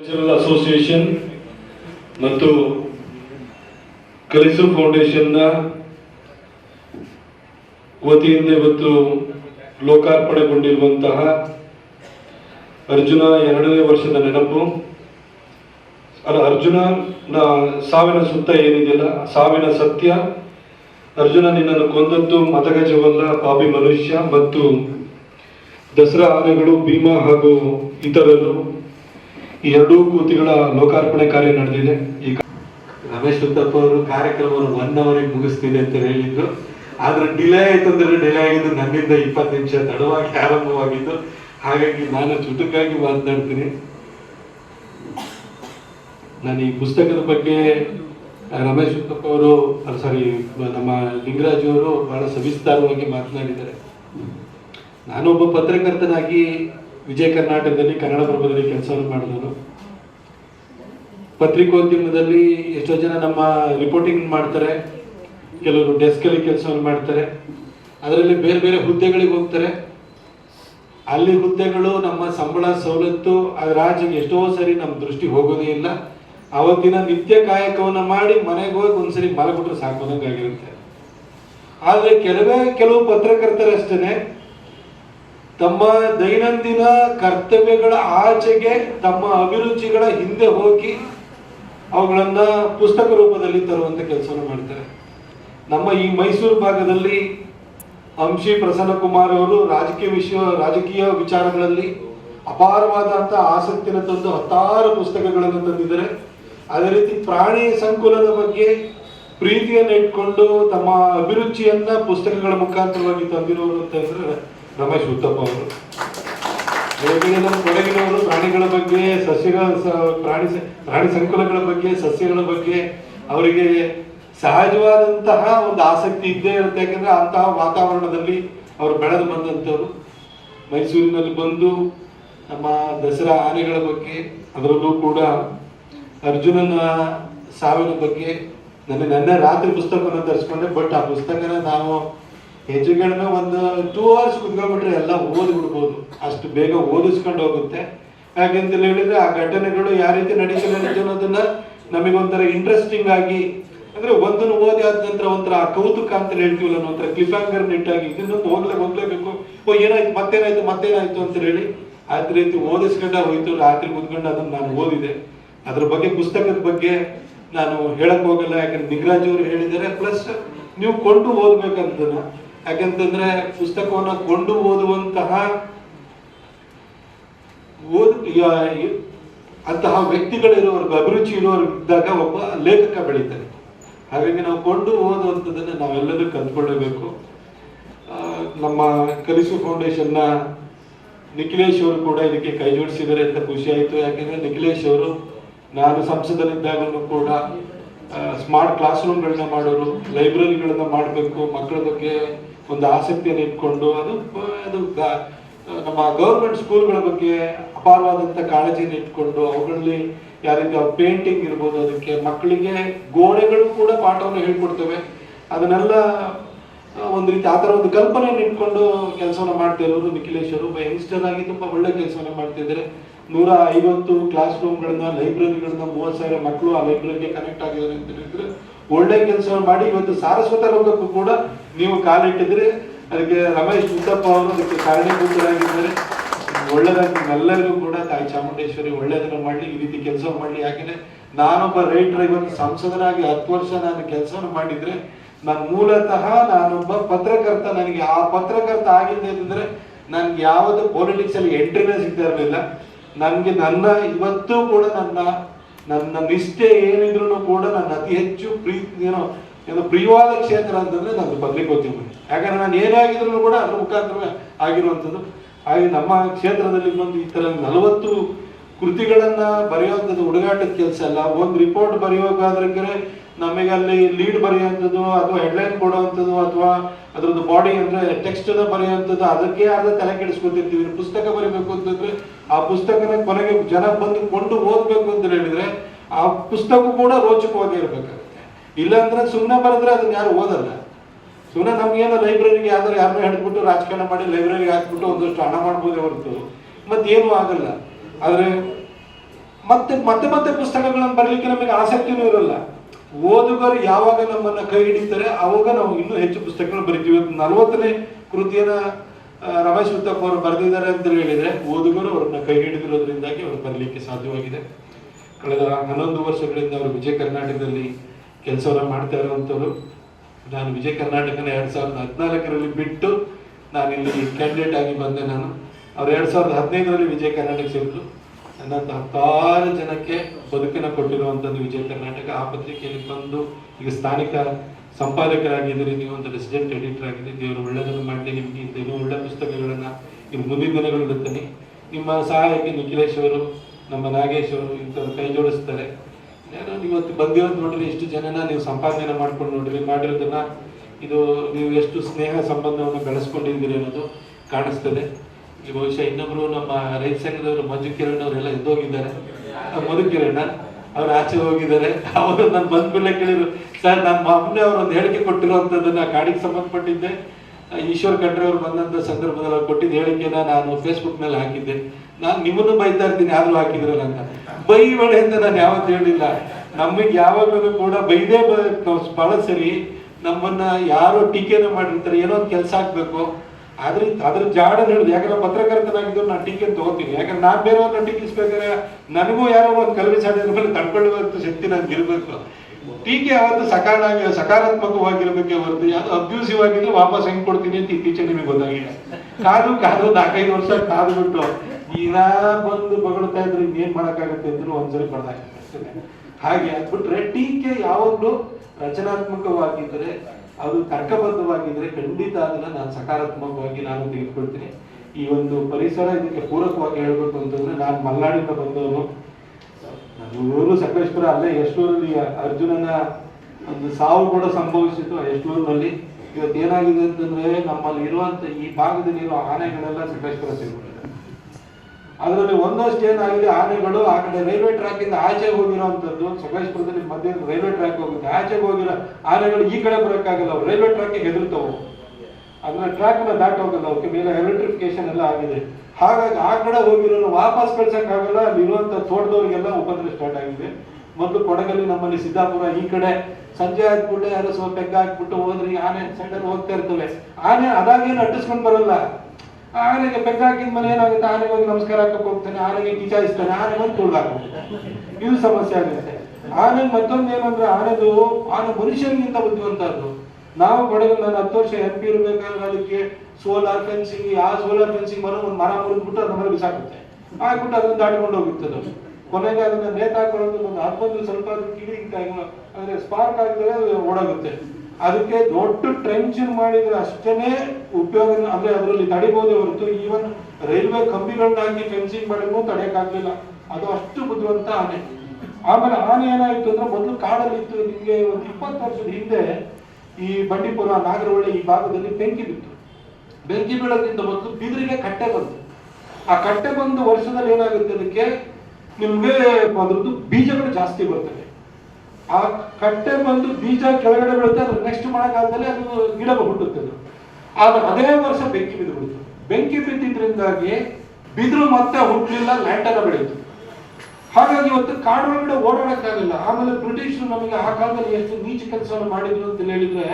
Cultural association ಮತ್ತು ಕಲಿಸು ಫೌಂಡೇಶನ್ನ ವತಿಯಿಂದ ಇವತ್ತು ಲೋಕಾರ್ಪಣೆಗೊಂಡಿರುವಂತಹ ಅರ್ಜುನ ಎರಡನೇ ವರ್ಷದ ನೆನಪು. ಅಲ್ಲ ಅರ್ಜುನ ಸಾವಿನ ಸುತ್ತ ಏನಿದೆಯಲ್ಲ, ಸಾವಿನ ಸತ್ಯ. ಅರ್ಜುನ ನಿನ್ನನ್ನು ಕೊಂದದ್ದು ಮತಗಜವಲ್ಲ ಪಾಪಿ ಮನುಷ್ಯ. ಮತ್ತು ದಸರಾ ಆನೆಗಳು, ಭೀಮಾ ಹಾಗೂ ಇತರರು. ಈ ಎರಡೂ ಕೃತಿಗಳ ಲೋಕಾರ್ಪಣೆ ಕಾರ್ಯ ನಡೆದಿದೆ. ಈಗ ರಮೇಶ್ ಉತ್ತಪ್ಪ ಅವರು ಕಾರ್ಯಕ್ರಮವನ್ನು ಒನ್ ಅವರಿಗೆ ಮುಗಿಸ್ತಿದೆ ಅಂತ ಹೇಳಿದ್ರು. ಆದ್ರೆ ಡಿಲೇ ಆಯ್ತು ಅಂದ್ರೆ ಡಿಲೇ ಆಗಿದ್ದು ನನ್ನಿಂದ ಇಪ್ಪತ್ತು ನಿಮಿಷ ತಡವಾಗಿ ಆರಂಭವಾಗಿದ್ದು ಹಾಗಾಗಿ ನಾನು ಚುಟುಕಾಗಿ ಮಾತನಾಡ್ತೀನಿ. ನಾನು ಈ ಪುಸ್ತಕದ ಬಗ್ಗೆ ರಮೇಶ್ ಉತ್ತಪ್ಪ ಅವರು ಸಾರಿ ನಮ್ಮ ಲಿಂಗರಾಜ್ ಅವರು ಬಹಳ ಸವಿಸ್ತಾರವಾಗಿ ಮಾತನಾಡಿದ್ದಾರೆ. ನಾನೊಬ್ಬ ಪತ್ರಕರ್ತನಾಗಿ ವಿಜಯ ಕರ್ನಾಟಕದಲ್ಲಿ, ಕನ್ನಡ ಪ್ರಭದಲ್ಲಿ ಕೆಲಸವನ್ನು ಮಾಡಿದರು ಪತ್ರಿಕೋದ್ಯಮದಲ್ಲಿ ಎಷ್ಟೋ ಜನ ನಮ್ಮ ರಿಪೋರ್ಟಿಂಗ್ ಮಾಡ್ತಾರೆ, ಕೆಲವರು ಡೆಸ್ಕಲ್ಲಿ ಕೆಲಸವನ್ನು ಮಾಡ್ತಾರೆ. ಅದರಲ್ಲಿ ಬೇರೆ ಬೇರೆ ಹುದ್ದೆಗಳಿಗೆ ಹೋಗ್ತಾರೆ. ಅಲ್ಲಿ ಹುದ್ದೆಗಳು ನಮ್ಮ ಸಂಬಳ, ಸವಲತ್ತು ರಾಜ್ಯಕ್ಕೆ ಎಷ್ಟೋ ಸರಿ ನಮ್ಮ ದೃಷ್ಟಿ ಹೋಗೋದೇ ಇಲ್ಲ. ಅವತ್ತಿನ ನಿತ್ಯ ಕಾಯಕವನ್ನು ಮಾಡಿ ಮನೆಗೆ ಹೋಗಿ ಒಂದ್ಸರಿ ಮಲಗ್ಬಿಟ್ರೆ ಸಾಕೋದಂಗಾಗಿರುತ್ತೆ ಆದರೆ ಕೆಲವೇ, ಕೆಲವು ಪತ್ರಕರ್ತರಷ್ಟೇನೆ ತಮ್ಮ ದೈನಂದಿನ ಕರ್ತವ್ಯಗಳ ಆಚೆಗೆ, ತಮ್ಮ ಅಭಿರುಚಿಗಳ ಹಿಂದೆ ಹೋಗಿ ಅವುಗಳನ್ನ ಪುಸ್ತಕ ರೂಪದಲ್ಲಿ ತರುವಂಥ ಕೆಲಸವನ್ನು ಮಾಡ್ತಾರೆ. ನಮ್ಮ ಈ ಮೈಸೂರು ಭಾಗದಲ್ಲಿ ಅಂಶಿ ಪ್ರಸನ್ನ ಕುಮಾರ್ ಅವರು ರಾಜಕೀಯ ವಿಷಯ, ರಾಜಕೀಯ ವಿಚಾರಗಳಲ್ಲಿ ಅಪಾರವಾದಂಥ ಆಸಕ್ತಿನ ತಂದು ಹತ್ತಾರು ಪುಸ್ತಕಗಳನ್ನು ತಂದಿದ್ದಾರೆ. ಅದೇ ರೀತಿ ಪ್ರಾಣಿ ಸಂಕುಲದ ಬಗ್ಗೆ ಪ್ರೀತಿಯನ್ನು ಇಟ್ಕೊಂಡು ತಮ್ಮ ಅಭಿರುಚಿಯನ್ನ ಪುಸ್ತಕಗಳ ಮುಖಾಂತರವಾಗಿ ತಂದಿರುವಂತ ರಮೇಶ್ ಉತ್ತಪ್ಪ ಅವರು ಜೊತೆಗೆ ನಮ್ಮ ಕೊಡಗಿನವರು ಪ್ರಾಣಿಗಳ ಬಗ್ಗೆ, ಸಸ್ಯಗಳ ಪ್ರಾಣಿ ಪ್ರಾಣಿ ಸಂಕುಲಗಳ ಬಗ್ಗೆ, ಸಸ್ಯಗಳ ಬಗ್ಗೆ ಅವರಿಗೆ ಸಹಜವಾದಂತಹ ಒಂದು ಆಸಕ್ತಿ ಇದ್ದೇ ಇರುತ್ತೆ. ಯಾಕಂದ್ರೆ ಅಂತಹ ವಾತಾವರಣದಲ್ಲಿ ಅವರು ಬೆಳೆದು ಬಂದಂಥವ್ರು. ಮೈಸೂರಿನಲ್ಲಿ ಬಂದು ನಮ್ಮ ದಸರಾ ಆನೆಗಳ ಬಗ್ಗೆ, ಅದರಲ್ಲೂ ಕೂಡ ಅರ್ಜುನನ ಸಾವಿನ ಬಗ್ಗೆ ನನಗೆ ನನ್ನ ರಾತ್ರಿ ಪುಸ್ತಕವನ್ನು ತರಿಸ್ಕೊಂಡೆ, ಬಟ್ ಆ ಪುಸ್ತಕನ ನಾವು ಹೆಚ್ಚು ಕಡಿಮೆ ಒಂದು ಟೂ ಅವರ್ಸ್ ಕುತ್ಕೊಂಡ್ಬಿಟ್ರೆ ಎಲ್ಲ ಓದಿ ಬಿಡ್ಬೋದು ಅಷ್ಟು ಬೇಗ ಓದಿಸ್ಕೊಂಡು ಹೋಗುತ್ತೆ. ಯಾಕೆಂತ ಹೇಳಿದ್ರೆ ಆ ಘಟನೆಗಳು ಯಾವ ರೀತಿ ನಡೀತದೆ ನಡೀತು ಅನ್ನೋದನ್ನ ನಮಗೊಂಥರ ಇಂಟ್ರೆಸ್ಟಿಂಗ್ ಆಗಿ, ಅಂದ್ರೆ ಒಂದನ್ನು ಓದಿ ಆದ ನಂತರ ಒಂಥರ ಆ ಕೌತುಕ ಅಂತ ಹೇಳ್ತೀವಲ್ಲ ಒಂಥರ ಕ್ಲಿಫ್ಯಾಂಗರ್ ನಿಟ್ಟಾಗಿ ಇದನ್ನೊಂದು ಹೋಗ್ಲೇ ಹೋಗ್ಲೇಬೇಕು ಓ, ಏನಾಯ್ತು? ಮತ್ತೇನಾಯ್ತು? ಮತ್ತೇನಾಯ್ತು ಅಂತ ಹೇಳಿ ಅದೇ ರೀತಿ ಓದಿಸ್ಕೊಂಡ ಹೋಯ್ತು. ರಾತ್ರಿ ಕುತ್ಕೊಂಡು ಅದನ್ನ ನಾನು ಓದಿದೆ. ಅದ್ರ ಬಗ್ಗೆ ಪುಸ್ತಕದ ಬಗ್ಗೆ ನಾನು ಹೇಳಕ್ ಹೋಗಲ್ಲ. ಯಾಕಂದ್ರೆ ನಿಗ್ರಾಜ್ ಅವರು ಹೇಳಿದ್ದಾರೆ. ಪ್ಲಸ್ ನೀವು ಕೊಂಡು ಓದ್ಬೇಕಂತನ. ಯಾಕಂತಂದ್ರೆ ಪುಸ್ತಕವನ್ನು ಕೊಂಡು ಓದುವಂತಹ ಓದ್ ಅಂತಹ ವ್ಯಕ್ತಿಗಳಿರೋರ್ಗು, ಅಭಿರುಚಿ ಇರೋರು ಇದ್ದಾಗ ಒಬ್ಬ ಲೇಖಕ ಬೆಳೀತಾರೆ. ಹಾಗಾಗಿ ನಾವು ಕೊಂಡು ಓದುವಂಥದ್ದನ್ನು ನಾವೆಲ್ಲರೂ ಕಲ್ತ್ಕೊಳ್ಳಬೇಕು. ನಮ್ಮ ಕಲಿಸು ಫೌಂಡೇಶನ್ನ ನಿಖಿಲೇಶ್ ಅವರು ಕೂಡ ಇದಕ್ಕೆ ಕೈ ಜೋಡಿಸಿದ್ದಾರೆ ಅಂತ ಖುಷಿ ಆಯಿತು. ಯಾಕೆಂದ್ರೆ ನಿಖಿಲೇಶ್ ಅವರು, ನಾನು ಸಂಸದರಿದ್ದಾಗಲೂ ಕೂಡ ಸ್ಮಾರ್ಟ್ ಕ್ಲಾಸ್ ರೂಮ್ಗಳನ್ನ ಮಾಡೋರು ಲೈಬ್ರರಿಗಳನ್ನ ಮಾಡಬೇಕು ಮಕ್ಕಳ ಬಗ್ಗೆ ಒಂದು ಆಸಕ್ತಿಯನ್ನು ಇಟ್ಕೊಂಡು ಅದು ಅದು ನಮ್ಮ ಗೌರ್ಮೆಂಟ್ ಸ್ಕೂಲ್ಗಳ ಬಗ್ಗೆ ಅಪಾರವಾದಂಥ ಕಾಳಜಿಯನ್ನು ಇಟ್ಕೊಂಡು ಅವುಗಳಲ್ಲಿ ಯಾವ ರೀತಿ ಪೇಂಟಿಂಗ್ ಇರ್ಬೋದು, ಅದಕ್ಕೆ ಮಕ್ಕಳಿಗೆ ಗೋಡೆಗಳು ಕೂಡ ಪಾಠವನ್ನು ಹೇಳ್ಕೊಡ್ತವೆ. ಅದನ್ನೆಲ್ಲ ಒಂದು ರೀತಿ ಆ ಥರ ಒಂದು ಕಲ್ಪನೆಯನ್ನು ಇಟ್ಕೊಂಡು ಕೆಲಸವನ್ನು ಮಾಡ್ತಾ ಇರೋರು ನಿಖಿಲೇಶ್ ಅವರು ಒಬ್ಬ ಯಂಗ್ಸ್ಟರ್ ಆಗಿ ತುಂಬ ಒಳ್ಳೆ ಕೆಲಸವನ್ನು ಮಾಡ್ತಿದ್ದಾರೆ ನೂರ ಐವತ್ತು ಕ್ಲಾಸ್ ರೂಮ್ಗಳನ್ನ ಲೈಬ್ರರಿಗಳನ್ನ ಮೂವತ್ತು ಸಾವಿರ ಮಕ್ಕಳು ಆ ಲೈಬ್ರರಿಗೆ ಕನೆಕ್ಟ್ ಆಗಿದ್ದಾರೆ ಅಂತ ಹೇಳಿದ್ರೆ ಒಳ್ಳೆ ಕೆಲಸವನ್ನು ಮಾಡಿ ಇವತ್ತು ಸಾರಸ್ವತ ರೋಗಕ್ಕೂ ಕೂಡ ನೀವು ಕಾಲಿಟ್ಟಿದ್ರೆ ಅದಕ್ಕೆ ರಮೇಶ್ ಮುದ್ದಪ್ಪ ಅವರು ಅದಕ್ಕೆ ಕಾರಣೀಭೂತರಾಗಿದ್ದಾರೆ. ಒಳ್ಳೆದಾಗಿ ಎಲ್ಲರಿಗೂ ಕೂಡ ತಾಯಿ ಚಾಮುಂಡೇಶ್ವರಿ ಒಳ್ಳೆಯದನ್ನು ಮಾಡಲಿ, ಈ ರೀತಿ ಕೆಲಸ ಮಾಡಲಿ. ಯಾಕೆಂದ್ರೆ ನಾನೊಬ್ಬ ರೈಟರ್ ಇವತ್ತು ಸಂಸದನಾಗಿ ಹತ್ತು ವರ್ಷ ನಾನು ಕೆಲಸವನ್ನು ಮಾಡಿದ್ರೆ ನಾನು ಮೂಲತಃ ನಾನೊಬ್ಬ ಪತ್ರಕರ್ತ. ನನಗೆ ಆ ಪತ್ರಕರ್ತ ಆಗಿದ್ದೆ ಅಂದ್ರೆ ನನ್ಗೆ ಯಾವುದು ಪೊಲಿಟಿಕ್ಸ್ ಅಲ್ಲಿ ಎಂಟ್ರಿನೇ ಸಿಗ್ತಾ ಇರಲಿಲ್ಲ. ನನಗೆ ನನ್ನ, ಇವತ್ತು ಕೂಡ ನನ್ನ ನನ್ನ ನಿಷ್ಠೆ ಏನಿದ್ರು ಕೂಡ ನನ್ನ ಅತಿ ಹೆಚ್ಚು ಪ್ರೀತಿ ಏನೋ ಏನೋ ಪ್ರಿಯವಾದ ಕ್ಷೇತ್ರ ಅಂತಂದ್ರೆ ನಂದು ಪತ್ರಿಕೋದ್ಯಮ. ಯಾಕಂದ್ರೆ ನಾನು ಏನೇ ಆಗಿದ್ರು ಕೂಡ ಅದ್ರ ಮುಖಾಂತರ ಆಗಿರುವಂಥದ್ದು. ಹಾಗೆ ನಮ್ಮ ಕ್ಷೇತ್ರದಲ್ಲಿ ಬಂದು ಈ ತರ ನಲವತ್ತು ಕೃತಿಗಳನ್ನ ಬರೆಯುವಂಥದ್ದು ಹುಡುಗಾಟದ ಕೆಲಸ ಅಲ್ಲ. ಒಂದು ರಿಪೋರ್ಟ್ ಬರೆಯೋಕಾದ್ರೆ ನಮಗೆ ಅಲ್ಲಿ ಲೀಡ್ ಬರೆಯುವಂಥದ್ದು ಅಥವಾ ಹೆಡ್ಲೈನ್ ಕೊಡುವಂಥದ್ದು ಅಥವಾ ಅದರದ್ದು ಬಾಡಿ ಅಂದ್ರೆ ಟೆಕ್ಸ್ಟ್ ಬರೆಯುವಂಥದ್ದು ಅದಕ್ಕೆ ಆದ ತಲೆ ಕೆಡಿಸ್ಕೊತಿರ್ತೀವಿ. ಪುಸ್ತಕ ಬರೀಬೇಕು ಅಂತಂದ್ರೆ ಆ ಪುಸ್ತಕನ ಕೊನೆಗೆ ಜನ ಬಂದು ಕೊಂಡು ಓದ್ಬೇಕು ಅಂತ ಹೇಳಿದ್ರೆ ಆ ಪುಸ್ತಕ ಕೂಡ ರೋಚಕವಾಗಿ ಇರ್ಬೇಕಾಗುತ್ತೆ. ಇಲ್ಲಾಂದ್ರೆ ಸುಮ್ಮನೆ ಬರೆದ್ರೆ ಅದನ್ನ ಯಾರು ಓದಲ್ಲ. ಸುಮ್ಮನೆ ನಮ್ಗೇನೋ ಲೈಬ್ರರಿಗೆ ಯಾವ್ದಾರು ಯಾರನ್ನೋ ಹಿಡಿದ್ಬಿಟ್ಟು ರಾಜಕಾರಣ ಮಾಡಿ ಲೈಬ್ರರಿಗೆ ಹಾಕ್ಬಿಟ್ಟು ಒಂದಷ್ಟು ಹಣ ಮಾಡ್ಬೋದೇ ಹೊರತು. ಮತ್ತೇನು ಆಗಲ್ಲ. ಆದ್ರೆ ಮತ್ತೆ ಮತ್ತೆ ಮತ್ತೆ ಪುಸ್ತಕಗಳನ್ನು ಬರಲಿಕ್ಕೆ ನಮಗೆ ಆಸಕ್ತಿನೂ ಇರಲ್ಲ. ಓದುಗರು ಯಾವಾಗ ನಮ್ಮನ್ನ ಕೈ ಹಿಡಿತಾರೆ, ಅವಾಗ ನಾವು ಇನ್ನೂ ಹೆಚ್ಚು ಪುಸ್ತಕಗಳು ಬರಿತೀವಿ. ನಲವತ್ತನೇ ಕೃತಿಯನ್ನ ರಮೇಶ್ ಉತ್ತಪ್ಪ ಅವರು ಬರೆದಿದ್ದಾರೆ ಅಂತ ಹೇಳಿದ್ರೆ, ಓದುಗರು ಅವ್ರನ್ನ ಕೈ ಹಿಡಿದಿರೋದ್ರಿಂದಾಗಿ ಅವರು ಬರಲಿಕ್ಕೆ ಸಾಧ್ಯವಾಗಿದೆ. ಕಳೆದ ಹನ್ನೊಂದು ವರ್ಷಗಳಿಂದ ಅವರು ವಿಜಯ ಕರ್ನಾಟಕದಲ್ಲಿ ಕೆಲಸವನ್ನ ಮಾಡ್ತಾ ಇರುವಂಥವ್ರು. ನಾನು ವಿಜಯ ಕರ್ನಾಟಕನ ಎರಡ್ ಸಾವಿರದ ಹದಿನಾಲ್ಕರಲ್ಲಿ ಬಿಟ್ಟು ನಾನು ಇಲ್ಲಿ ಕ್ಯಾಂಡಿಡೇಟ್ ಆಗಿ ಬಂದೆ ನಾನು. ಅವ್ರು ಎರಡ್ ಸಾವಿರದ ಹದಿನೈದರಲ್ಲಿ ವಿಜಯ ಕರ್ನಾಟಕ ಸೇರಿದ್ರು. ನನ್ನಂತ ಹತ್ತಾರು ಜನಕ್ಕೆ ಬದುಕನ್ನು ಕೊಟ್ಟಿರುವಂಥದ್ದು ವಿಜಯ ಕರ್ನಾಟಕ. ಆ ಪತ್ರಿಕೆಯಲ್ಲಿ ಬಂದು ಈಗ ಸ್ಥಾನಿಕ ಸಂಪಾದಕರಾಗಿದ್ದೀರಿ ನೀವು ಒಂದು ರೆಸಿಡೆಂಟ್ ಎಡಿಟರ್ ಆಗಿದ್ದೀರಿ ದೇವರು ಒಳ್ಳೆಯದನ್ನು ಮಾಡಲಿ, ನಿಮಗೆ ಇನ್ನೂ ಒಳ್ಳೆ ಪುಸ್ತಕಗಳನ್ನ ನೀವು ಮುಂದಿನ ದಿನಗಳು ತನ್ನಿ ನಿಮ್ಮ ಸಹಾಯಕ್ಕೆ ನಿಖಿಲೇಶ್ ಅವರು, ನಮ್ಮ ನಾಗೇಶ್ ಅವರು ಇಂಥವ್ರು ಕೈ ಜೋಡಿಸ್ತಾರೆ. ಏನೋ ಇವತ್ತು ಬಂದಿರೋದು ನೋಡ್ರಿ, ಎಷ್ಟು ಜನನ ನೀವು ಸಂಪಾದನೆ ಮಾಡ್ಕೊಂಡು ನೋಡ್ರಿ, ಮಾಡಿರೋದನ್ನ ಇದು ನೀವು ಎಷ್ಟು ಸ್ನೇಹ ಸಂಬಂಧವನ್ನು ಬೆಳೆಸ್ಕೊಂಡಿದ್ದೀರಿ ಅನ್ನೋದು ಕಾಣಿಸ್ತದೆ. ಬಹುಶಃ ಇನ್ನೊಬ್ರು ನಮ್ಮ ರೈತ ಸಂಘದವರು ಮಂಜು ಕಿರಣ್ ಅವರೆಲ್ಲ ಎದ್ದೋಗಿದ್ದಾರೆ. ಆ ಮಧು ಕಿರಣ್ ಅವ್ರು ಆಚೆ ಹೋಗಿದ್ದಾರೆ. ಅವರು ನನ್ನ ಬಂದ್ಮೇಲೆ ಕೇಳಿದ್ರು, ಸರ್ ನನ್ನ ಮಾಮೂಲಿ ಅವ್ರು ಒಂದು ಹೇಳಿಕೆ ಕೊಟ್ಟಿರುವಂತದ್ದನ್ನ ಕಾಡಿಗೆ ಸಂಬಂಧಪಟ್ಟಿದ್ದೆ. ಈಶ್ವರ್ ಖಂಡ್ರೆ ಅವ್ರು ಬಂದಂತ ಸಂದರ್ಭದಲ್ಲಿ ಅವ್ರು ಕೊಟ್ಟಿದ್ದ ಹೇಳಿಕೆನ ನಾನು ಫೇಸ್ಬುಕ್ ಮೇಲೆ ಹಾಕಿದ್ದೆ. ನಾನು ನಿಮ್ಮನ್ನು ಬೈತಾ ಇರ್ತೀನಿ ಯಾರು ಹಾಕಿದ್ರಲ್ಲ ಅಂತ. ಬೈಬೇಡ ಅಂತ ನಾನು ಯಾವತ್ತು ಹೇಳಿಲ್ಲ. ನಮಗೆ ಯಾವಾಗಲೂ ಕೂಡ ಬೈದೇ ಬಹಳ ಸರಿ. ನಮ್ಮನ್ನ ಯಾರೋ ಟೀಕೆನ ಮಾಡಿರ್ತಾರೆ, ಏನೋ ಒಂದು ಕೆಲಸ ಆಗ್ಬೇಕು. ಆದ್ರೆ ಅದ್ರ ಜಾಡ ಹೇಳುದು ಯಾಕಂದ್ರೆ ಪತ್ರಕರ್ತನಾಗಿದ್ದು ನಾನು ಟೀಕೆ ತಗೋತೀನಿ. ಯಾಕಂದ್ರೆ ನಾನ್ ಬೇರೆಯವ್ರನ್ನ ಟೀಕಿಸ್ಬೇಕಾದ್ರೆ ನನಗೂ ಯಾರೋ ಒಂದು ಕಲ್ವಿ ಸಾಡಿದ ಮೇಲೆ ತಡ್ಕೊಳ್ಳುವಂತ ಶಕ್ತಿ ನನ್ಗೆ ಇರ್ಬೇಕು. ಟೀಕೆ ಅವತ್ತು ಸಕಾರ ಸಕಾರಾತ್ಮಕವಾಗಿರ್ಬೇಕೆ ಹೊರತು ಯಾವ್ದು ಅಬ್ಯೂಸಿವ್ ಆಗಿದ್ರೆ ವಾಪಸ್ ಹೆಂಗ್ ಕೊಡ್ತೀನಿ ಅಂತ ಇತ್ತೀಚೆಗೆ ನಿಮಗೆ ಗೊತ್ತಾಗಿಲ್ಲ ಕಾದು ಕಾದು ನಾಲ್ಕೈದು ವರ್ಷ ಕಾದು ಬಿಟ್ಟು ಈಗ ಬಂದು ಬಗಳ್ತಾ ಇದ್ರೆ ಏನ್ ಮಾಡಕ್ಕಾಗತ್ತೆ ಅಂದ್ರು ಒಂದ್ಸರಿ ಬರ್ದಾಗ ಹಾಗೆ ಅದ್ಬಿಟ್ರೆ ಟೀಕೆ ಯಾವಾಗ್ಲೂ ರಚನಾತ್ಮಕವಾಗಿದ್ರೆ ಅದು ತರ್ಕಬದ್ಧವಾಗಿದ್ರೆ ಖಂಡಿತ ಅದನ್ನ ನಾನು ಸಕಾರಾತ್ಮಕವಾಗಿ ನಾನು ತೆಗೆದುಕೊಳ್ತೀನಿ. ಈ ಒಂದು ಪರಿಸರ ಇದಕ್ಕೆ ಪೂರಕವಾಗಿ ಹೇಳ್ಬೇಕು ಅಂತಂದ್ರೆ ನಾನು ಮಲ್ನಾಡಿಂದ ಬಂದವನು. ಊರು ಸಕಲೇಶ್ಪುರ ಅಲ್ಲೇ ಎಷ್ಟೂರಲ್ಲಿ ಅರ್ಜುನನ ಒಂದು ಸಾವು ಕೂಡ ಸಂಭವಿಸಿತು ಎಷ್ಟೂರಿನಲ್ಲಿ ಇವತ್ತು ಏನಾಗಿದೆ ಅಂತಂದ್ರೆ ನಮ್ಮಲ್ಲಿ ಇರುವಂತ ಈ ಭಾಗದಲ್ಲಿ ಇರುವ ಆನೆಗಳೆಲ್ಲ ಸಕಲೇಶ್ಪುರ ಸೇರ್ಕೊಂಡಿದೆ ಅದರಲ್ಲಿ ಒಂದಷ್ಟು ಏನಾಗಿದೆ, ಆನೆಗಳು ಆ ಕಡೆ ರೈಲ್ವೆ ಟ್ರ್ಯಾಕ್ ಇಂದ ಆಚೆ ಹೋಗಿರುವಂತದ್ದು ಸಕಲೇಶ್ಪುರದಲ್ಲಿ ಮಧ್ಯ ರೈಲ್ವೆ ಟ್ರ್ಯಾಕ್ ಹೋಗುತ್ತೆ. ಆಚೆಗೆ ಹೋಗಿರೋ ಆನೆಗಳು ಈ ಕಡೆ ಬರೋಕ್ಕಾಗಲ್ಲ ಅವು ರೈಲ್ವೆ ಟ್ರ್ಯಾಕ್ ಹೆದರ್ತವು. ಅದನ್ನ ಟ್ರ್ಯಾಕ್ನ ದಾಟ ಹೋಗಲ್ಲ ಅವಕ್ಕೆ ಮೇಲೆ ಎಲೆಕ್ಟ್ರಿಫಿಕೇಶನ್ ಎಲ್ಲ ಆಗಿದೆ. ಹಾಗಾಗಿ ಆ ಕಡೆ ಹೋಗಿರೋರು ವಾಪಸ್ ಕಳ್ಸೋಕ್ಕಾಗಲ್ಲ ಅಲ್ಲಿ ಇರುವಂತ ತೋಟದವ್ರಿಗೆಲ್ಲ ಉಪದ್ರ ಸ್ಟಾರ್ಟ್ ಆಗಿದೆ. ಮೊದಲು ಕೊಡಗಲ್ಲಿ ನಮ್ಮಲ್ಲಿ ಸಿದ್ದಾಪುರ, ಈ ಕಡೆ ಸಂಜೆ ಆದ್ಬಿಟ್ಟು ಯಾರೋ ಸ್ವಲ್ಪ ಹೆಗ್ಗಾಕ್ಬಿಟ್ಟು ಹೋದ್ರಿ, ಆನೆ ಸೈಡಲ್ಲಿ ಹೋಗ್ತಾ ಇರ್ತವೆ. ಆನೆ ಅದಾಗೇನು ಅಟ್ಟಿಸ್ಕೊಂಡು ಬರಲ್ಲ. ಆನೆಗೆ ಬೆಕ್ಕಾಕಿದ ಮೇಲೆ ಏನಾಗುತ್ತೆ? ಆನೆಗೆ ಹೋಗಿ ನಮಸ್ಕಾರ ಹಾಕಕ್ ಹೋಗ್ತಾನೆ. ಆನೆಗೆ ಕಿಚಾಯಿಸ್ತಾನೆ ಆನೆ ಬಂದು ತುಳ್ದಾಕ್ಬಿಡ್ತಾನೆ ಇದು ಸಮಸ್ಯೆ ಆಗುತ್ತೆ. ಆನೆ ಮತ್ತೊಂದು ಏನಂದ್ರೆ, ಆನೆದು, ಆನೆ ಮನುಷ್ಯನಿಗಿಂತ ಬುದ್ಧಿವಂತದ್ದು ನಾವು ಬಡಗ ನಾನು ಹತ್ತು ವರ್ಷ ಎಂ ಪಿ ಇರ್ಬೇಕಾದ್ರೆ ಅದಕ್ಕೆ ಸೋಲಾರ್ ಫೆನ್ಸಿಂಗ್, ಆ ಸೋಲಾರ್ ಫೆನ್ಸಿಂಗ್ ಮರ ಒಂದು ಮರ ಮುರಿದ್ಬಿಟ್ಟು ಅದ್ರ ಮೇಲೆ ಬಿಸಾಕುತ್ತೆ. ಹಾಕ್ಬಿಟ್ಟು ಅದನ್ನ ದಾಟ್ಕೊಂಡು ಹೋಗುತ್ತೆ ಅದು. ಕೊನೆಗೆ ಅದನ್ನ ನೇತಾಕೊಳ್ಳೋದು ಒಂದು ಹಬ್ಬದ ಸ್ವಲ್ಪ ಅದು ಕಿಡಿ ಅಂದ್ರೆ ಸ್ಪಾರ್ಕ್ ಆಗಿದ್ರೆ ಓಡೋಗುತ್ತೆ. ಅದಕ್ಕೆ ದೊಡ್ಡ ಟ್ರೆಂಚ್ ಮಾಡಿದ್ರೆ ಅಷ್ಟೇನೆ ಉಪಯೋಗ ಅಂದ್ರೆ ಅದರಲ್ಲಿ ತಡಿಬಹುದೇ ಹೊರತು ಈವನ್ ರೈಲ್ವೆ ಕಂಬಿಗಳನ್ನ ಹಾಕಿ ಫೆನ್ಸಿಂಗ್ ಮಾಡಿದ್ರು ತಡೆಯಕ್ಕಾಗ್ಲಿಲ್ಲ. ಅದು ಅಷ್ಟು ಬುದ್ಧಿವಂತ ಆನೆ. ಆಮೇಲೆ ಆನೆ ಏನಾಯ್ತು ಅಂದ್ರೆ ಮೊದಲು ಕಾಡಲ್ಲಿ ಇತ್ತು ನಿಮ್ಗೆ ಒಂದು ಇಪ್ಪತ್ತು ವರ್ಷದ ಹಿಂದೆ ಈ ಬಂಡೀಪುರ, ನಾಗರಹೊಳೆ ಈ ಭಾಗದಲ್ಲಿ ಬೆಂಕಿ ಬಿತ್ತು. ಬೆಂಕಿ ಬೀಳೋದ್ರಿಂದ ಮೊದಲು ಬಿದಿರಿಗೆ ಕಟ್ಟೆ ಬಂತು. ಆ ಕಟ್ಟೆ ಬಂದು ವರ್ಷದಲ್ಲಿ ಏನಾಗುತ್ತೆ ಅದಕ್ಕೆ ನಿಮ್ಗೆ ಅದ್ರದ್ದು ಬೀಜಗಳು ಜಾಸ್ತಿ ಬರ್ತವೆ. ಆ ಕಟ್ಟೆ ಬಂದು ಬೀಜ ಕೆಳಗಡೆ ಬೀಳುತ್ತೆ ಅದ್ರ ನೆಕ್ಸ್ಟ್ ಮಳೆಗಾಲದಲ್ಲಿ ಅದು ಗಿಡ ಹುಟ್ಟುತ್ತೆ ಆದ್ರೆ ಅದೇ ವರ್ಷ ಬೆಂಕಿ ಬಿದ್ದು ಬಿಡುತ್ತೆ ಬೆಂಕಿ ಬಿದ್ದಿದ್ರಿಂದಾಗಿ ಬಿದಿರು ಮತ್ತೆ ಹುಟ್ಟಲಿಲ್ಲ ಲ್ಯಾಂಟನ ಬೆಳೀತು ಹಾಗಾಗಿ ಇವತ್ತು ಕಾಡೊಳಗಡೆ ಓಡಾಡಕ್ಕಾಗಲ್ಲ. ಆಮೇಲೆ ಬ್ರಿಟಿಷರು ನಮಗೆ ಆ ಕಾಲದಲ್ಲಿ ಎಷ್ಟು ನೀಚ ಕೆಲಸವನ್ನು ಮಾಡಿದ್ರು ಅಂತ ಹೇಳಿದ್ರೆ,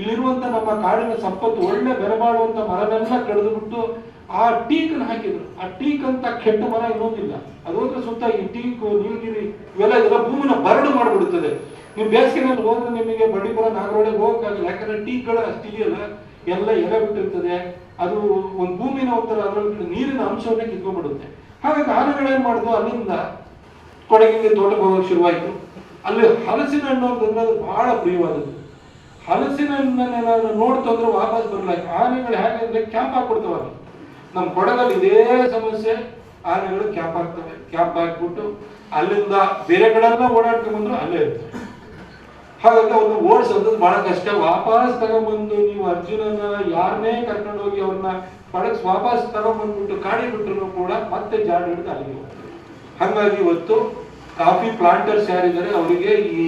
ಇಲ್ಲಿರುವಂತ ನಮ್ಮ ಕಾಡಿನ ಸಂಪತ್ತು ಒಳ್ಳೆ ಬೆಲೆ ಬಾಳುವಂತ ಮರನೆಲ್ಲ ಕಳೆದು ಬಿಟ್ಟು ಆ ಟೀಕನ್ನು ಹಾಕಿದ್ರು. ಆ ಟೀಕ್ ಅಂತ ಕೆಟ್ಟ ಮರ ಇನ್ನೊಂದಿಲ್ಲ ಅದು ಹೋದ್ರೆ ಸುತ್ತ ಈ ಟೀಕು ನೀಲಗಿರಿ ಇವೆಲ್ಲ ಇದೆಲ್ಲ ಭೂಮಿನ ಬರಡು ಮಾಡಿಬಿಡುತ್ತದೆ. ನೀವು ಬೇಸಿಗೆನಲ್ಲಿ ಹೋದ್ರೆ ನಿಮಗೆ ಬಂಡೀಪುರ ನಾಗರೊಳಗೆ ಹೋಗಕ್ಕಾಗಲ್ಲ. ಯಾಕಂದ್ರೆ ಟೀಕ್ಗಳು ಅಷ್ಟಿದೆಯಲ್ಲ ಎಲ್ಲ ಎಲೆ ಬಿಟ್ಟಿರ್ತದೆ. ಅದು ಒಂದು ಭೂಮಿನ ಒಂಥರ ಅದರಲ್ಲಿ ನೀರಿನ ಅಂಶವನ್ನೇ ಕಿತ್ಕೊಂಡ್ಬಿಡುತ್ತೆ. ಹಾಗಾಗಿ ಆನೆಗಳೇನ್ ಮಾಡಿದ್ವು ಅಲ್ಲಿಂದ ಕೊಡಗಿಗೆ ತೋಟಕ್ಕೆ ಹೋಗೋಕೆ ಶುರುವಾಯಿತು. ಅಲ್ಲಿ ಹಲಸಿನ ಹಣ್ಣು ಅಂತಂದ್ರೆ ಅದು ಬಹಳ ಪ್ರಿಯವಾದದ್ದು. ಹಲಸಿನ ಹಣ್ಣನ್ನೇನಾದ್ರು ನೋಡ್ತು ಅಂದ್ರೆ ವಾಪಸ್ ಬರಲ್ಲ ಆನೆಗಳು ಹೇಗೆ ಕ್ಯಾಂಪ್ ಹಾಕ್ಬಿಡ್ತಾವ ನಮ್ಮ ಕೊಡಗಲ್ಲಿ ಇದೇ ಸಮಸ್ಯೆ, ಆನೆಗಳು ಕ್ಯಾಪ್ ಆಗ್ತವೆ. ಕ್ಯಾಂಪ್ ಹಾಕ್ಬಿಟ್ಟು ಅಲ್ಲಿಂದ ಬೇರೆ ಕಡೆಲ್ಲ ಬಂದ್ರು ಅಲ್ಲೇ ಇರ್ತವೆ ಹಾಗಾಗಿ ಅವ್ರನ್ನ ಓಡಿಸೋದು ಬಹಳ ಕಷ್ಟ. ವಾಪಸ್ ತಗೊಂಡ್ಬಂದು ನೀವು ಅರ್ಜುನನ ಯಾರನ್ನೇ ಕರ್ಕೊಂಡು ಹೋಗಿ ಅವ್ರನ್ನ ಪಡಕ್ಸ್ ವಾಪಸ್ ತಗೊಂಡ್ಬಂದ್ಬಿಟ್ಟು ಕಾಡಿ ಬಿಟ್ಟರು ಕೂಡ ಮತ್ತೆ ಜಾಡ್ ಹಿಡಿದು ಅಲ್ಲಿಗೆ ಹೋಗ್ತಾರೆ. ಹಾಗಾಗಿ ಇವತ್ತು ಕಾಫಿ ಪ್ಲಾಂಟರ್ಸ್ ಯಾರಿದ್ದಾರೆ, ಅವರಿಗೆ ಈ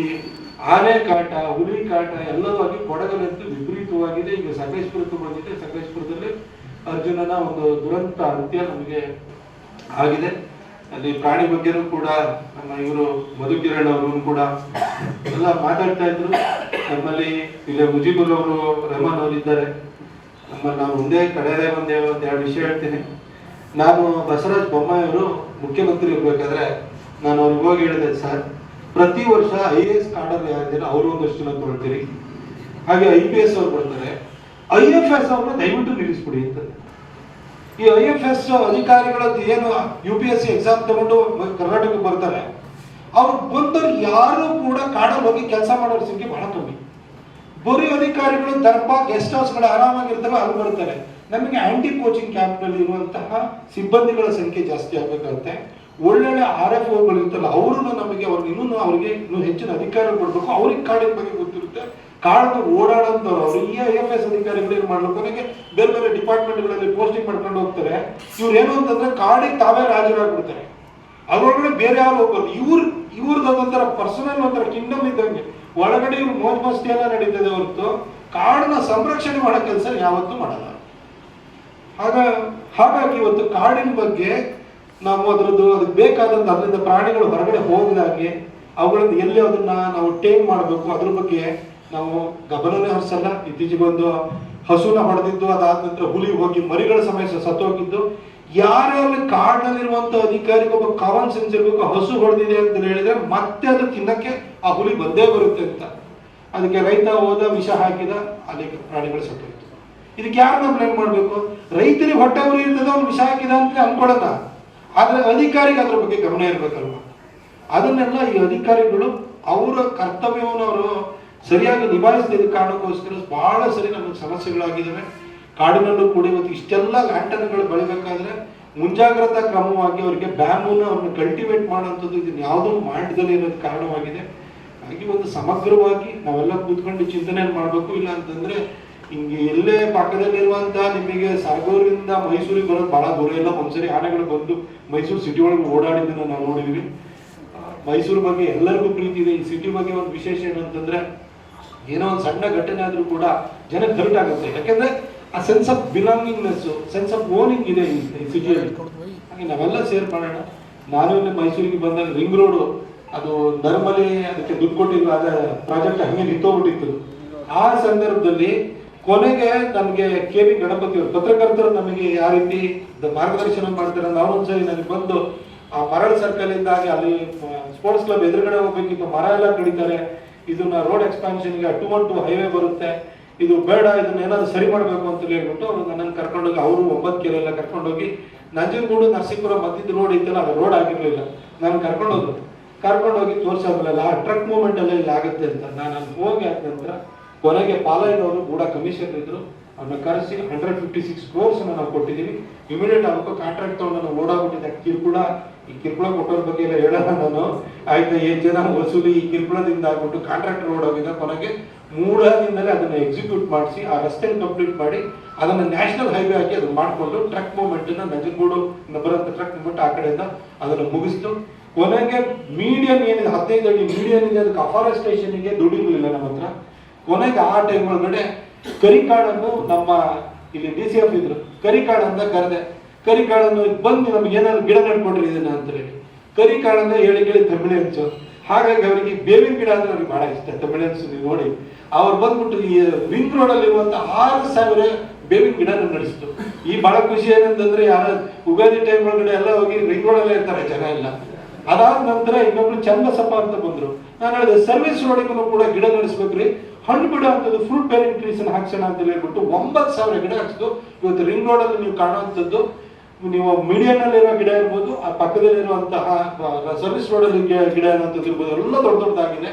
ಆನೆ ಕಾಟ, ಹುಲಿ ಕಾಟ ಎಲ್ಲವೂ ಆಗಿ ಕೊಡಗಲಂತೂ ವಿಪರೀತವಾಗಿದೆ. ಈಗ ಸಕಲೇಶ್ಪುರಕ್ಕೂ ಬಂದಿದೆ ಸಕಲೇಶ್ಪುರದಲ್ಲಿ ಅರ್ಜುನನ ಒಂದು ದುರಂತ ಅಂತ್ಯ ನಮಗೆ ಆಗಿದೆ. ಅಲ್ಲಿ ಪ್ರಾಣಿ ಬಗ್ಗೆನೂ ಕೂಡ ನಮ್ಮ ಇವರು ಮಧುಕಿರಣ್ ಅವರು ಕೂಡ ಎಲ್ಲ ಮಾತಾಡ್ತಾ ಇದ್ರು. ನಮ್ಮಲ್ಲಿ ಇಲ್ಲಿ ಮುಜೀಬುರ್ ಅವರು ರೆಹಮಾನ್ ಅವರು ಇದ್ದಾರೆ ನಮ್ಮಲ್ಲಿ ನಾನು ಒಂದೇ ಕಡೆಯದೇ ಒಂದೇ ಒಂದ್ ಎರಡು ವಿಷಯ ಹೇಳ್ತೀನಿ. ನಾನು ಬಸವರಾಜ ಬೊಮ್ಮಾಯಿ ಅವರು ಮುಖ್ಯಮಂತ್ರಿ ಇರ್ಬೇಕಾದ್ರೆ ನಾನು ಅವ್ರಿಗೆ ಹೋಗಿ ಹೇಳಿದೆ, ಸರ್, ಪ್ರತಿ ವರ್ಷ ಐ ಎ ಎಸ್ ಕಾರ್ಡಲ್ಲಿ ಯಾರಿದ್ದಾರೆ, ಅವರು ಒಂದಷ್ಟು ಜನ ತೊಗೊಳ್ತೀರಿ ಹಾಗೆ ಐ ಪಿ ಎಸ್ ಅವ್ರು ಬರ್ತಾರೆ ಐ ಎಫ್ ಎಸ್ ಅವ್ರನ್ನ ದಯವಿಟ್ಟು ನಿಲ್ಲಿಸ್ಬಿಡಿ ಅಂತ. ಈ ಐ ಎಫ್ ಎಸ್ ಅಧಿಕಾರಿಗಳದ್ದು ಏನು U P S C exam ತಗೊಂಡು ಕರ್ನಾಟಕಕ್ಕೆ ಬರ್ತಾರೆ. ಅವ್ರು ಬಂದವ್ರು ಯಾರು ಕೂಡ ಕಾಡಲ್ಲಿ ಹೋಗಿ ಕೆಲಸ ಮಾಡೋರ ಸಂಖ್ಯೆ ಬಹಳ ಕಮ್ಮಿ. ಬರೀ ಅಧಿಕಾರಿಗಳು ದರ್ಪ ಗೆಸ್ಟ್ ಹೌಸ್ಗಳು ಆರಾಮಾಗಿರ್ತವೆ ಅಲ್ಲಿ ಬರ್ತಾರೆ. ನಮಗೆ ಆಂಟಿ ಕೋಚಿಂಗ್ ಕ್ಯಾಂಪ್ನಲ್ಲಿ ಇರುವಂತಹ ಸಿಬ್ಬಂದಿಗಳ ಸಂಖ್ಯೆ ಜಾಸ್ತಿ ಆಗಬೇಕಂತೆ ಒಳ್ಳೊಳ್ಳೆ ಆರ್ ಎಫ್ ಓಗಳು ಇರ್ತಲ್ಲ ಅವರು ನಮಗೆ ಅವ್ರಿಗೆ ಇನ್ನೂ ಅವ್ರಿಗೆ ಇನ್ನೂ ಹೆಚ್ಚಿನ ಅಧಿಕಾರ ಕೊಡಬೇಕು ಅವ್ರಿಗೆ ಕಾಡಿನ ಬಗ್ಗೆ ಗೊತ್ತಿರುತ್ತೆ. ಕಾಡನ್ನು ಓಡಾಡೋಂಥವ್ರು ಅವರು ಈ ಐ ಎಫ್ ಎಸ್ ಅಧಿಕಾರಿಗಳು ಏನು ಮಾಡ್ಬೇಕು? ಕೊನೆಗೆ ಬೇರೆ ಬೇರೆ ಡಿಪಾರ್ಟ್ಮೆಂಟ್ಗಳಲ್ಲಿ ಪೋಸ್ಟಿಂಗ್ ಮಾಡ್ಕೊಂಡು ಹೋಗ್ತಾರೆ. ಇವ್ರು ಏನು ಅಂತಂದ್ರೆ ಕಾಡಿಗೆ ತಾವೇ ರಾಜರಾಗ್ಬಿಡ್ತಾರೆ. ಅದರೊಳಗಡೆ ಬೇರೆ ಯಾರು ಹೋಗ್ಬಾರ್ದು. ಇವ್ರ ಇವ್ರದ್ದು ಒಂಥರ ಪರ್ಸನಲ್ ಒಂಥರ ಕಿಂಗ್ಡಮ್ ಇದ್ದಂಗೆ. ಒಳಗಡೆ ಇವ್ರು ಮೋಜ್ ಮಸ್ತಿ ಎಲ್ಲ ನಡೀತದೆ ಹೊರತು ಕಾಡನ್ನ ಸಂರಕ್ಷಣೆ ಮಾಡೋ ಕೆಲಸ ಯಾವತ್ತೂ ಮಾಡಲ್ಲ. ಆಗ ಹಾಗಾಗಿ ಇವತ್ತು ಕಾಡಿನ ಬಗ್ಗೆ ನಾವು ಅದರದ್ದು ಅದಕ್ಕೆ ಬೇಕಾದಂತ ಅದರಿಂದ ಪ್ರಾಣಿಗಳು ಹೊರಗಡೆ ಹೋಗದಾಗೆ ಅವುಗಳನ್ನ ಎಲ್ಲಿ ಅದನ್ನ ನಾವು ಟೇಮ್ ಮಾಡಬೇಕು, ಅದ್ರ ಬಗ್ಗೆ ನಾವು ಗಮನನೇ ಹರಿಸಲ್ಲ, ಇತ್ತೀಚೆಗೆ ಒಂದು ಹಸುನ ಹೊಡೆದಿದ್ದು, ಅದಾದ ನಂತರ ಹುಲಿ ಹೋಗಿ ಮರಿಗಳ ಸಮಯ ಸತ್ತೋಗಿದ್ದು ಯಾರ್ಯಾರು ಕಾಡಿನಲ್ಲಿರುವಂತ ಅಧಿಕಾರಿಗೆ ಒಬ್ಬ ಕಾಮನ್ ಸೆನ್ಸ್ ಇರಬೇಕು ಹಸು ಹೊಡೆದಿದೆ ಅಂತ ಹೇಳಿದ್ರೆ ಮತ್ತೆ ಅದು ತಿನ್ನಕ್ಕೆ ಆ ಹುಲಿ ಬಂದೇ ಬರುತ್ತೆ ಅಂತ. ಅದಕ್ಕೆ ರೈತ ಹೋದ ವಿಷ ಹಾಕಿದ ಅಲ್ಲಿ ಪ್ರಾಣಿಗಳು ಸತ್ತೋಯ್ತು ಇದಕ್ಕೆ ಯಾರನ್ನ ಬ್ಲೇಮ್ ಮಾಡಬೇಕು? ರೈತರಿಗೆ ಹೊಟ್ಟೆ ಉರಿ ಇರ್ತದೆ, ಅವ್ನು ವಿಷ ಹಾಕಿದ ಅಂತ ಅನ್ಕೊಡಲ್ಲ ಆದ್ರೆ ಅಧಿಕಾರಿಗೆ ಅದ್ರ ಬಗ್ಗೆ ಗಮನ ಇರ್ಬೇಕಲ್ವ? ಅದನ್ನೆಲ್ಲ ಈ ಅಧಿಕಾರಿಗಳು, ಅವರ ಕರ್ತವ್ಯವನ್ನು ಅವರು ಸರಿಯಾಗಿ ನಿಭಾಯಿಸದ ಕಾರಣಕ್ಕೋಸ್ಕರ ಬಹಳ ಸರಿ ನಮಗೆ ಸಮಸ್ಯೆಗಳಾಗಿದ್ದಾವೆ ಕಾಡಿನಲ್ಲೂ ಕೂಡ ಇವತ್ತು ಇಷ್ಟೆಲ್ಲ ಲ್ಯಾಂಟನ್ಗಳು ಬೆಳಿಬೇಕಾದ್ರೆ ಮುಂಜಾಗ್ರತಾ ಕ್ರಮವಾಗಿ ಅವರಿಗೆ ಬ್ಯಾಂಬೂನ ಅವ್ರನ್ನ ಕಲ್ಟಿವೇಟ್ ಮಾಡೋಂಥದ್ದು ಇದನ್ನ ಯಾವುದೋ ಮಾಡದಲ್ಲೇ ಇರೋದು ಕಾರಣವಾಗಿದೆ. ಹಾಗೆ ಒಂದು ಸಮಗ್ರವಾಗಿ ನಾವೆಲ್ಲ ಕೂತ್ಕೊಂಡು ಚಿಂತನೆ ಮಾಡಬೇಕು. ಇಲ್ಲ ಅಂತಂದ್ರೆ ಹಿಂಗೆ ಎಲ್ಲೇ ಪಕ್ಕದಲ್ಲಿರುವಂತಹ ನಿಮಗೆ ಸಾಗೋರಿಂದ ಮೈಸೂರಿಗೆ ಬರೋದು ಬಹಳ ದೂರ. ಇಲ್ಲ ಒಂದ್ಸರಿ ಆನೆಗಳು ಬಂದು ಮೈಸೂರು ಸಿಟಿ ಒಳಗೆ ಓಡಾಡಿದ್ದನ್ನು ನಾವು ನೋಡಿದೀವಿ. ಮೈಸೂರು ಬಗ್ಗೆ ಎಲ್ಲರಿಗೂ ಪ್ರೀತಿ ಇದೆ. ಈ ಸಿಟಿ ಬಗ್ಗೆ ಒಂದು ವಿಶೇಷ ಏನಂತಂದ್ರೆ ಏನೋ ಒಂದು ಸಣ್ಣ ಘಟನೆ ಆದರೂ ಕೂಡ ಜನಕ್ಕೆ ಹರ್ಟ್ ಆಗುತ್ತೆ. ಯಾಕೆಂದ್ರೆ ಆ sense of belongingness sense of owning ಇದೆ ಈ ಸಿಟಿಯಲ್ಲಿ ಹಾಗೆ ನಾವೆಲ್ಲ ಸೇರ್ ಮಾಡೋಣ. ನಾನು ಮೈಸೂರಿಗೆ ಬಂದಾಗ ರಿಂಗ್ ರೋಡ್ ಅದು ನರ್ಮಲಿ, ಅದಕ್ಕೆ ದುಡ್ಡು ಕೊಟ್ಟಿದ್ರು ಅದ ಪ್ರಾಜೆಕ್ಟ್ ಹಂಗೆ ನಿಂತೋಗ್ಬಿಟ್ಟಿತ್ತು. ಆ ಸಂದರ್ಭದಲ್ಲಿ ಕೊನೆಗೆ ನಮಗೆ ಕೆ ವಿ ಗಣಪತಿ ಅವರು, ಪತ್ರಕರ್ತರು ನಮಗೆ ಯಾವ ರೀತಿ ಮಾರ್ಗದರ್ಶನ ಮಾಡ್ತಾರೆ ನಾವು ಒಂದ್ಸರಿ ನನಗೆ ಬಂದು ಆ ಮರಳ ಸರ್ಕಲ್ ಇದ್ದಾಗ ಅಲ್ಲಿ ಸ್ಪೋರ್ಟ್ಸ್ ಕ್ಲಬ್ ಎದುರುಗಡೆ ಹೋಗ್ಬೇಕಿತ್ತು. ಮರ ಎಲ್ಲ ಕಡಿತಾರೆ. ಇದನ್ನ ರೋಡ್ ಎಕ್ಸ್ಪಾನ್ಷನ್ಗೆ ಟು ಒನ್ ಟು ಹೈವೇ ಬರುತ್ತೆ. ಇದು ಬೇಡ, ಇದನ್ನ ಏನಾದ್ರು ಸರಿ ಮಾಡಬೇಕು ಅಂತ ಹೇಳ್ಬಿಟ್ಟು ಅವರು ನನ್ನನ್ನು ಕರ್ಕೊಂಡೋಗಿ, ಅವರು ಒಂಬತ್ತು ಕೆರೆಲ್ಲ ಕರ್ಕೊಂಡೋಗಿ ನಂಜನಗೂಡು, ನರಸೀಪುರ ಮಧ್ಯದ ರೋಡ್ ಇತ್ತಲ್ಲ ಅದು ರೋಡ್ ಆಗಿರ್ಲಿಲ್ಲ. ನಾನು ಕರ್ಕೊಂಡೋದ್ರು. ಕರ್ಕೊಂಡೋಗಿ ತೋರಿಸೋದ್ರಲ್ಲ ಆ ಟ್ರಕ್ ಮೂವ್ಮೆಂಟ್ ಎಲ್ಲ ಇಲ್ಲಿ ಆಗುತ್ತೆ ಅಂತ. ನಾನು ಅಲ್ಲಿ ಹೋಗಿ ಆದ ನಂತರ ಕೊನೆಗೆ ಪಾಲಯ್ಯನವರು ಕೂಡ ಕಮಿಷನ್ ಇದ್ರು. ಅವ್ರನ್ನ ಕರೆಸಿ ಹಂಡ್ರೆಡ್ ಫಿಫ್ಟಿ ಸಿಕ್ಸ್ ಕ್ರೋರ್ಸ್ ನಾವು ಕೊಟ್ಟಿದ್ದೀವಿ ಇಮಿಡಿಯೇಟ್ ಅವ್ರಿಗೂ ಕಾಂಟ್ರಾಕ್ಟ್ ತಗೊಂಡು ನಾನು ಓಡಾಗ್ಬಿಟ್ಟಿದ್ದೆ ಕಿರುಕುಳ ಈ ಕಿರುಕುಳ ಕೊಟ್ಟೋರ್ ಬಗ್ಗೆ ಎಲ್ಲ ಹೇಳಲ್ಲ ನಾನು. ಆಯ್ತಾ, ಏನ್ ಜನ ವಸೂಲಿ ಈ ಕಿರುಕುಳದಿಂದ ಆಗ್ಬಿಟ್ಟು ಕಾಂಟ್ರಾಕ್ಟರ್ ಓಡೋಗಿದ್ದ ಕೊನೆಗೆ ಮೂಡ ದಿನದಲ್ಲಿ ಅದನ್ನ ಎಕ್ಸಿಕ್ಯೂಟ್ ಮಾಡಿಸಿ, ಆ ರಸ್ತೆ ಕಂಪ್ಲೀಟ್ ಮಾಡಿ, ಅದನ್ನ ನ್ಯಾಷನಲ್ ಹೈವೇ ಆಗಿ ಅದನ್ನ ಮಾಡಿಕೊಂಡು ಟ್ರಕ್ ಮೂವ್ಮೆಂಟ್ನ ನಂಜನಗೂಡು ಬರೋಂಥ ಟ್ರಕ್ ಮೂವ್ಮೆಂಟ್ ಆ ಕಡೆಯಿಂದ ಅದನ್ನ ಮುಗಿಸ್ತು. ಕೊನೆಗೆ ಮೀಡಿಯಂ ಏನಿದೆ, ಹದಿನೈದು ಅಡಿ ಮೀಡಿಯಂ ಇದೆ, ಅದಕ್ಕೆ ಅಫಾರೆಸ್ಟೇಷನ್ಗೆ ದುಡ್ಡಿರ್ಲಿಲ್ಲ ನಮ್ಮ ಹತ್ರ. ಕೊನೆಗೆ ಆ ಟೈಮ್ ಒಳಗಡೆ ಕರಿಕಾಡನ್ನು ನಮ್ಮ ಇಲ್ಲಿ ಡಿ ಸಿ ಎಫ್ ಇದ್ರು. ಕರಿಕಾಡನ್ನ ಕರೆದೆ ಕರಿಕಾಡನ್ನು ಬಂದು ನಮ್ಗೆ ಏನಾದ್ರು ಗಿಡ ನಡ್ಕೊಂಡ್ರಿ ಇದನ್ನ ಅಂತ ಹೇಳಿ ಕರಿಕಾಡನ್ನ ಹೇಳಿ ಕೇಳಿ ತಮಿಳು ಹಂಚು. ಹಾಗಾಗಿ ಅವರಿಗೆ ಬೇವಿನ ಗಿಡ ಅಂದ್ರೆ ಅವ್ರಿಗೆ ಬಹಳ ಇಷ್ಟ, ತಮಿಳು ಹಂಚು ನೀವು ನೋಡಿ. ಅವ್ರು ಬಂದ್ಬಿಟ್ಟು ಈ ರಿಂಗ್ ರೋಡ್ ಅಲ್ಲಿ ಇರುವಂತ ಆರು ಸಾವಿರ ಬೇವಿನ ಗಿಡ ನಡೆಸಿತು ಈ ಬಹಳ ಖುಷಿ ಏನಂತಂದ್ರೆ ಯಾರ ಉಗಾದಿ ಟೈಮ್ ಒಳಗಡೆ ಎಲ್ಲ ಹೋಗಿ ರಿಂಗ್ ರೋಡ್ ಅಲ್ಲೇ ಇರ್ತಾರೆ, ಜನ ಎಲ್ಲ. ಅದಾದ ನಂತರ ಇನ್ನೊಬ್ರು ಚಂದಸಪ್ಪ ಅಂತ ಬಂದ್ರು. ನಾನು ಹೇಳಿದೆ, ಸರ್ವಿಸ್ ರೋಡಿಗೂ ಕೂಡ ಗಿಡ ನಡೆಸ್ಬೇಕ್ರಿ. ಹಣ್ಣು ಬಿಡ ಅಂತದ್ದು ಫ್ರೂಟ್ ಬೇರಿಂಗ್ ಟ್ರೀಸ್ ಹಾಕ್ಸೋಣ ಅಂತ ಹೇಳ್ಬಿಟ್ಟು ಒಂಬತ್ತು ಸಾವಿರ ಗಿಡ ಹಾಕ್ಸಿದ್ದು ಇವತ್ತು ರಿಂಗ್ ರೋಡ್ ಅಲ್ಲಿ ನೀವು ಕಾಣುವಂಥದ್ದು ನೀವು ಮೀಡಿಯನ್ ಅಲ್ಲಿರೋ ಗಿಡ ಇರ್ಬೋದು, ಆ ಪಕ್ಕದಲ್ಲಿರುವಂತಹ ಸರ್ವಿಸ್ ರೋಡ್ ಅಲ್ಲಿ ಗಿಡ ಅನ್ನೋಂಥದ್ದು ಇರ್ಬೋದು, ಎಲ್ಲ ದೊಡ್ಡ ದೊಡ್ಡದಾಗಿದೆ.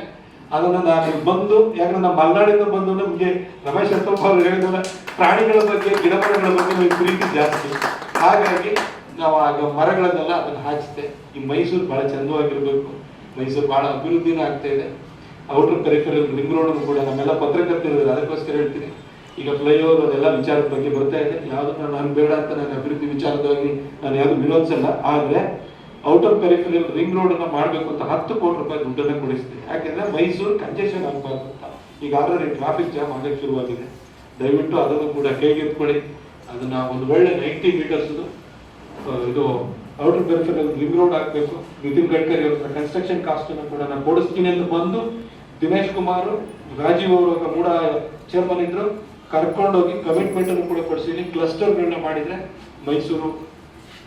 ಅದನ್ನ ನಾನು ಬಂದು, ಯಾಕಂದ್ರೆ ನಮ್ಮ ಮಲೆನಾಡಿಂದ ಬಂದು ನಮಗೆ ರಮೇಶ್ ಅಂತಪ್ಪ ಅವರು ಹೇಳಿದ್ರೆ ಪ್ರಾಣಿಗಳ ಬಗ್ಗೆ ಗಿಡ ಮರಗಳ ಬಗ್ಗೆ ನಮಗೆ ಪ್ರೀತಿ ಜಾಸ್ತಿ. ಹಾಗಾಗಿ ನಾವು ಆಗ ಮರಗಳನ್ನೆಲ್ಲ ಅದನ್ನ ಹಾಕಿಸ್ದೆ. ಈ ಮೈಸೂರು ಬಹಳ ಚಂದವಾಗಿರಬೇಕು. ಮೈಸೂರು ಬಹಳ ಅಭಿವೃದ್ಧಿನೂ ಆಗ್ತಾ ಇದೆ. ಔಟರ್ ಪೆರಿಫೆರಲ್ ರಿಂಗ್ ರೋಡ್ ಕೂಡ ನಮ್ಮೆಲ್ಲ ಪತ್ರಕರ್ತರು ಅದಕ್ಕೋಸ್ಕರ ಹೇಳ್ತೀನಿ. ಈಗ ಫ್ಲೈಓವರ್ ಅದೆಲ್ಲ ವಿಚಾರದ ಬಗ್ಗೆ ಬರ್ತಾ ಇದೆ. ಯಾವ್ದು ನಾನು ಬೇಡ ಅಂತ ನಾನು ಅಭಿವೃದ್ಧಿ ವಿಚಾರದಾಗಿ ನಾನು ಯಾವ್ದು ವಿರೋಧಿಸಲ್ಲ. ಆದ್ರೆ ಔಟರ್ ಪೆರಿಫೆರಲ್ ರಿಂಗ್ ರೋಡ್ ಅನ್ನ ಮಾಡ್ಬೇಕು ಅಂತ ಹತ್ತು ಕೋಟಿ ರೂಪಾಯಿ ದುಡ್ಡನ್ನ ಕೊಡಿಸ್ತೀನಿ. ಯಾಕೆಂದ್ರೆ ಮೈಸೂರು ಕಂಜೆಷನ್ ಆಗ್ಬಾರ್ದು ಅಂತ. ಈಗ ಆಲ್ರೆಡಿ ಟ್ರಾಫಿಕ್ ಜಾಮ್ ಆಗಕ್ಕೆ ಶುರುವಾಗಿದೆ. ದಯವಿಟ್ಟು ಅದನ್ನು ಕೂಡ ಕೈಗೆತ್ಕೊಳ್ಳಿ ಅದನ್ನ ಒಂದು ಒಳ್ಳೆ ನೈಂಟಿ ಮೀಟರ್ಸ್ ಇದು ಔಟರ್ ಪೆರಿಫೆರಲ್ ರಿಂಗ್ ರೋಡ್ ಆಗಬೇಕು. ನಿತಿನ್ ಗಡ್ಕರಿ ಅವರ ಕನ್ಸ್ಟ್ರಕ್ಷನ್ ಕಾಸ್ಟ್ ಅನ್ನು ಕೂಡ ನಾನು ಕೊಡಿಸ್ತೀನಿ ಅಂತ ಬಂದು ದಿನೇಶ್ ಕುಮಾರ್, ರಾಜೀವ್ ಅವರು ಮೂಡ ಚೇರ್ಮನ್ ಇದ್ರು. ಕರ್ಕೊಂಡೋಗಿ ಕಮಿಟ್ಮೆಂಟ್ ಅನ್ನು ಕೂಡ ಕ್ಲಸ್ಟರ್ ಕ್ಲಸ್ಟರ್ಗಳನ್ನ ಮಾಡಿದ್ರೆ ಮೈಸೂರು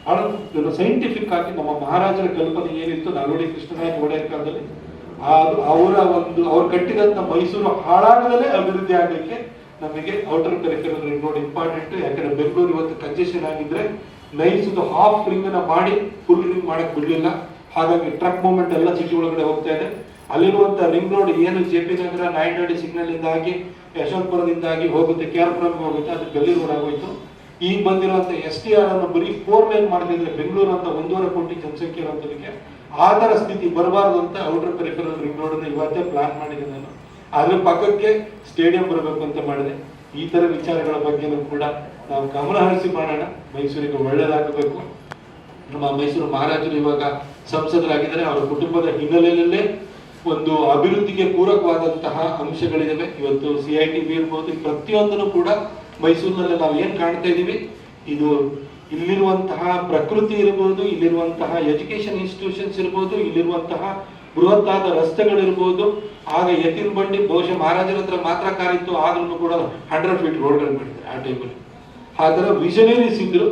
ಬಹಳ ಸೈಂಟಿಫಿಕ್ ಆಗಿ ನಮ್ಮ ಮಹಾರಾಜರ ಕಲ್ಪನೆ ಏನಿತ್ತು ನಾಲ್ವಡಿ ಕೃಷ್ಣರಾಜ ಒಡೆಯರ್ ಕಾಲದಲ್ಲಿ. ಅವರ ಒಂದು ಅವ್ರು ಕಟ್ಟಿದಂತ ಮೈಸೂರು ಹಾಳಾಗದಲ್ಲೇ ಅಭಿವೃದ್ಧಿ ಆಗಲಿಕ್ಕೆ ನಮಗೆ ಔಟರ್ ಪೆರಿಫೆರಲ್ ರಿಂಗ್ ಇಂಪಾರ್ಟೆಂಟ್ ಯಾಕಂದ್ರೆ ಬೆಂಗಳೂರು ಇವತ್ತು ಕಂಜೆಷನ್ ಆಗಿದ್ರೆ ನೈಸ್ದು ಹಾಫ್ ರಿಂಗ್ ಮಾಡಿ ಫುಲ್ ರಿಂಗ್ ಮಾಡಕ್ ಬಿಡ್ಲಿಲ್ಲ. ಹಾಗಾಗಿ ಟ್ರಕ್ ಮೂವ್ಮೆಂಟ್ ಎಲ್ಲ ಸಿಟಿ ಒಳಗಡೆ ಹೋಗ್ತಾ ಇದೆ. ಅಲ್ಲಿರುವಂತ ರಿಂಗ್ ರೋಡ್ ಏನು J P Nagar Nayandahalli signal ಇಂದಾಗಿ, ಯಶವಂತಪುರದಿಂದಾಗಿ ಹೋಗುತ್ತೆ ಕೆ ಆರ್ ಪುರಂ ಹೋಗುತ್ತೆ, ಅದು ಬೆಲ್ಲಿ ರೋಡ್ ಆಗೋಯ್ತು. ಈಗ ಬಂದಿರುವಂತ ಎಸ್ ಟಿ ಆರ್ ಅನ್ನು ಬರೀ ಫೋರ್ ಲೈನ್ ಮಾಡ್ತಿದ್ರೆ ಬೆಂಗಳೂರು ಅಂತ ಒಂದೂವರೆ ಕೋಟಿ ಜನಸಂಖ್ಯೆ ಇರೋದಕ್ಕೆ ಆ ತರ ಸ್ಥಿತಿ ಬರಬಾರ್ದು ಅಂತ ಔಟರ್ ಪೆರಿಫೆರಲ್ ರಿಂಗ್ ರೋಡ್ ಇವತ್ತೇ ಪ್ಲಾನ್ ಮಾಡಿದೆ ನಾನು. ಅದ್ರ ಪಕ್ಕಕ್ಕೆ ಸ್ಟೇಡಿಯಂ ಬರಬೇಕು ಅಂತ ಮಾಡಿದೆ. ಈ ತರ ವಿಚಾರಗಳ ಬಗ್ಗೆನೂ ಕೂಡ ನಾವು ಗಮನ ಹರಿಸಿ ಮಾಡೋಣ. ಮೈಸೂರಿಗೆ ಒಳ್ಳೇದಾಗಬೇಕು. ನಮ್ಮ ಮೈಸೂರು ಮಹಾರಾಜರು ಇವಾಗ ಸಂಸದರಾಗಿದ್ದಾರೆ. ಅವರ ಕುಟುಂಬದ ಹಿನ್ನೆಲೆಯಲ್ಲೇ ಒಂದು ಅಭಿವೃದ್ಧಿಗೆ ಪೂರಕವಾದಂತಹ ಅಂಶಗಳಿದಾವೆ. ಇವತ್ತು ಸಿ ಐ ಟಿ ಬಿ ಇರ್ಬೋದು, ಪ್ರತಿಯೊಂದನ್ನು ಕೂಡ ಮೈಸೂರಿನಲ್ಲಿ ನಾವು ಏನ್ ಕಾಣ್ತಾ ಇದೀವಿ? ಇದು ಇಲ್ಲಿರುವಂತಹ ಪ್ರಕೃತಿ ಇರ್ಬೋದು, ಇಲ್ಲಿರುವಂತಹ ಎಜುಕೇಶನ್ ಇನ್ಸ್ಟಿಟ್ಯೂಷನ್ಸ್ ಇರ್ಬೋದು, ಇಲ್ಲಿರುವಂತಹ ಬೃಹತ್ತಾದ ರಸ್ತೆಗಳಿರ್ಬೋದು. ಆಗ ಎತ್ತಿನ ಬಂಡಿ, ಬಹುಶಃ ಮಹಾರಾಜರ ಹತ್ರ ಮಾತ್ರ ಕಾರಿತ್ತು ಆದ್ರೂ ಕೂಡ ಹಂಡ್ರೆಡ್ ಫೀಟ್ ರೋಡ್ಗಳು ಮಾಡಿದ್ದಾರೆ ಆ ಟೈಮಲ್ಲಿ ಥರ ವಿಷನರೀಸ್ ಇದ್ರು.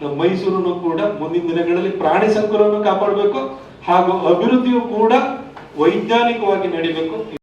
ನಮ್ಮ ಮೈಸೂರನ್ನು ಕೂಡ ಮುಂದಿನ ದಿನಗಳಲ್ಲಿ ಪ್ರಾಣಿ ಸಂಕುಲವನ್ನು ಕಾಪಾಡಬೇಕು. ಹಾಗೂ ಅಭಿವೃದ್ಧಿಯು ಕೂಡ ವೈಜ್ಞಾನಿಕವಾಗಿ ನಡಿಬೇಕು.